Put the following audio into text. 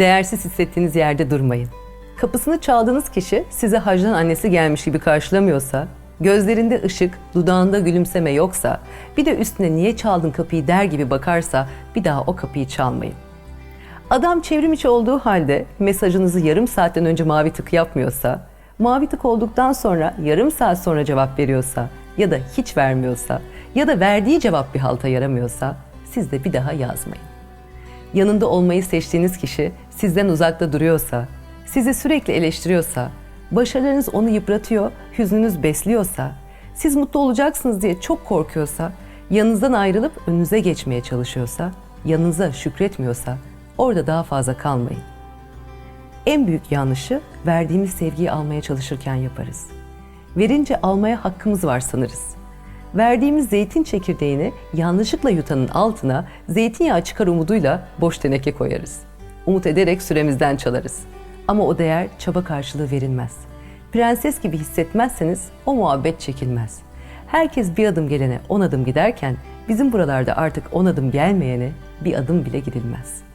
Değersiz hissettiğiniz yerde durmayın. Kapısını çaldığınız kişi size hacdan annesi gelmiş gibi karşılamıyorsa, gözlerinde ışık, dudağında gülümseme yoksa, bir de üstüne niye çaldın kapıyı der gibi bakarsa bir daha o kapıyı çalmayın. Adam çevrim içi olduğu halde mesajınızı yarım saatten önce mavi tık yapmıyorsa, mavi tık olduktan sonra yarım saat sonra cevap veriyorsa ya da hiç vermiyorsa ya da verdiği cevap bir halta yaramıyorsa siz de bir daha yazmayın. Yanında olmayı seçtiğiniz kişi sizden uzakta duruyorsa, sizi sürekli eleştiriyorsa, başarılarınız onu yıpratıyor, hüznünüz besliyorsa, siz mutlu olacaksınız diye çok korkuyorsa, yanınızdan ayrılıp önünüze geçmeye çalışıyorsa, yanınıza şükretmiyorsa orada daha fazla kalmayın. En büyük yanlışı verdiğimiz sevgiyi almaya çalışırken yaparız. Verince almaya hakkımız var sanırız. Verdiğimiz zeytin çekirdeğini yanlışlıkla yutanın altına zeytinyağı çıkar umuduyla boş teneke koyarız. Umut ederek süremizden çalarız. Ama o değer çaba karşılığı verilmez. Prenses gibi hissetmezseniz o muhabbet çekilmez. Herkes bir adım gelene on adım giderken bizim buralarda artık on adım gelmeyene bir adım bile gidilmez.''